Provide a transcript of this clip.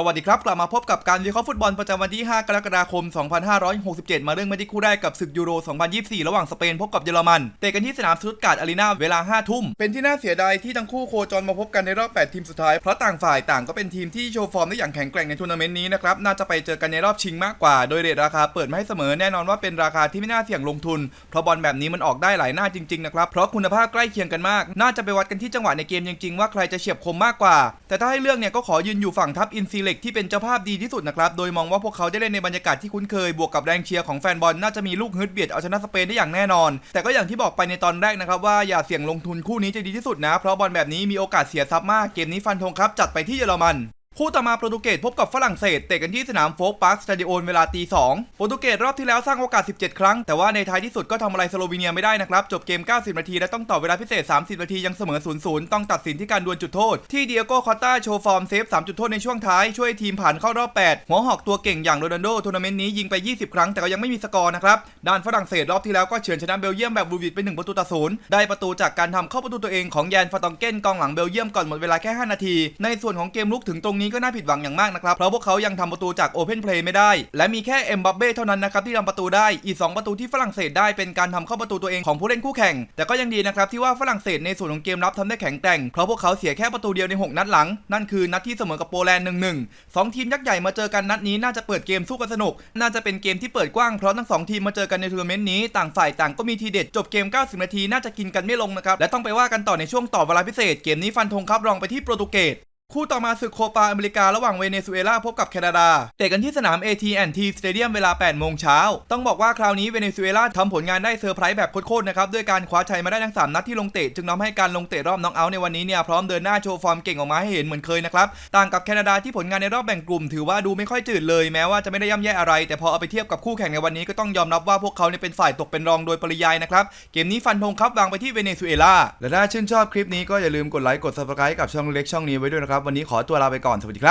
สวัสดีครับ กลับมาพบกับการวิเคราะห์ฟุตบอลประจำวันที่ 5 กรกฎาคม 2567 มาเรื่องมาที่คู่แรกกับศึกยูโร 2024 ระหว่างสเปนพบกับเยอรมัน เตะกันที่สนามสตุตการ์ดอารีนาเวลา 5 ทุ่ม เป็นที่น่าเสียดายที่ทั้งคู่โคจรมาพบกันในรอบ 8 ทีมสุดท้าย เพราะต่างฝ่ายต่างก็เป็นทีมที่โชว์ฟอร์มได้อย่างแข็งแกร่งในทัวร์นาเมนต์นี้นะครับ น่าจะไปเจอกันในรอบชิงมากกว่า โดยเรทราคาเปิดมาให้เสมอแน่นอนว่าเป็นราคาที่ไม่น่าเสี่ยงลงทุน เพราะบอลแบบนี้มันออกได้หลายหน้าจริงๆนะครับ เพราะคุณภาพใกล้เคียงกันมาก น่าจะไปวัดกันที่จังหวะในเกมจริงๆว่าใครจะเฉียบคมมากกว่า แต่ถ้าให้เลือกเนี่ยก็ขอยืนอยู่ฝั่งทัพอินซีเล็กที่เป็นเจ้าภาพดีที่สุดนะครับ โดยมองว่าพวกเขาได้เล่นในบรรยากาศที่คุ้นเคย บวกกับแรงเชียร์ของแฟนบอลน่าจะมีลูกฮึดเบียดเอาชนะสเปนได้อย่างแน่นอน แต่ก็อย่างที่บอกไปในตอนแรกนะครับว่าอย่าเสี่ยงลงทุนคู่นี้จะดีที่สุดนะ เพราะบอลแบบนี้มีโอกาสเสียทรัพย์มาก เกมนี้ฟันธงครับจัดไปที่เยอรมัน คู่ต่อมาโปรตุเกสพบกับฝรั่งเศสเตะกันที่สนามโฟกพาร์คสตาดิโอนเวลาตี2โปรตุเกสรอบที่แล้วสร้างโอกาส 17 ครั้ง แต่ว่าในท้ายที่สุดก็ทำอะไรสโลวีเนียไม่ได้นะครับ จบเกม 90 นาที และต้องต่อเวลาพิเศษ 30 นาที ยังเสมอ 0-0 ต้องตัดสินที่การดวลจุดโทษ ที่เดียโก้คอตตาโชว์ฟอร์มเซฟ 3 จุดโทษในช่วงท้าย ช่วยทีมผ่านเข้ารอบ 8 หัวหอกตัวเก่งอย่างโรนัลโดทัวร์นาเมนต์นี้ยิงไป 20 ครั้งแต่ก็ยังไม่มีสกอร์นะครับด้านฝรั่งเศสรอบที่แล้วก็เฉือนชนะเบลเยียมแบบบูวิดไปหนึ่งประตูต่อศูนย์ได้ประตูจากการทำเข้าประตูตัวเองของแยนฟาตองเกนกองหลังเบลเยียมก่อนหมดเวลาแค่ 5 นาที ในส่วนของเกมลุกถึงตรงนี้ก็น่าผิดหวังอย่างมากนะครับ เพราะพวกเขายังทำประตูจากโอเพนเพลย์ไม่ได้ และมีแค่เอ็มบัปเบ้เท่านั้นนะครับที่ทำประตูได้ อีก 2 ประตูที่ฝรั่งเศสได้เป็นการทำเข้าประตูตัวเองของผู้เล่นคู่แข่ง แต่ก็ยังดีนะครับที่ว่าฝรั่งเศสในส่วนของเกมรับทำได้แข็งแกร่ง เพราะพวกเขาเสียแค่ประตูเดียวใน 6 นัดหลัง นั่นคือนัดที่เสมอกับโปแลนด์หนึ่งหนึ่งสองทีมยักษ์ใหญ่มาเจอกันนัดนี้น่าจะเปิดเกมสู้กันสนุก น่าจะเป็นเกมที่เปิดกว้างเพราะทั้งสองทีมมาเจอกันในทัวร์นาเมนต์นี้ต่างฝ่ายต่างก็มีทีเด็ดจบเกม 90 นาทีน่าจะกินกันไม่ลงนะครับและต้องไปว่ากันต่อในช่วงต่อเวลาพิเศษเกมนี้ฟันธงครับรองไปที่โปรตุเกส คู่ต่อมาศึกโคปาอเมริการะหว่างเวเนซุเอลาพบกับแคนาดา เตะกันที่สนาม AT&T Stadium เวลา 8 โมงเช้า ต้องบอกว่าคราวนี้เวเนซุเอลาทำผลงานได้เซอร์ไพรส์แบบโคตรๆนะครับ ด้วยการคว้าชัยมาได้ทั้ง 3 นัดที่ลงเตะ จึงทำให้การลงเตะรอบน็อกเอาท์ในวันนี้เนี่ย พร้อมเดินหน้าโชว์ฟอร์มเก่งออกมาให้เห็นเหมือนเคยนะครับ ต่างกับแคนาดาที่ผลงานในรอบแบ่งกลุ่มถือว่าดูไม่ค่อยจืดเลยแม้ว่าจะไม่ได้ย่ำแย่อะไร แต่พอเอาไปเทียบกับคู่แข่งในวันนี้ก็ต้องยอมรับว่าพวกเขาเนี่ยเป็นฝ่ายตกเป็นรองโดยปริยายนะครับเกมนี้ฟันธงครับวางไปที่เวเนซุเอลาและถ้าชื่นชอบคลิปนี้ก็อย่าลืมกดไลค์กด subscribe กับช่องเล็กช่องนี้ไว้ด้วยนะครับ วันนี้ขอตัวลาไปก่อน สวัสดีครับ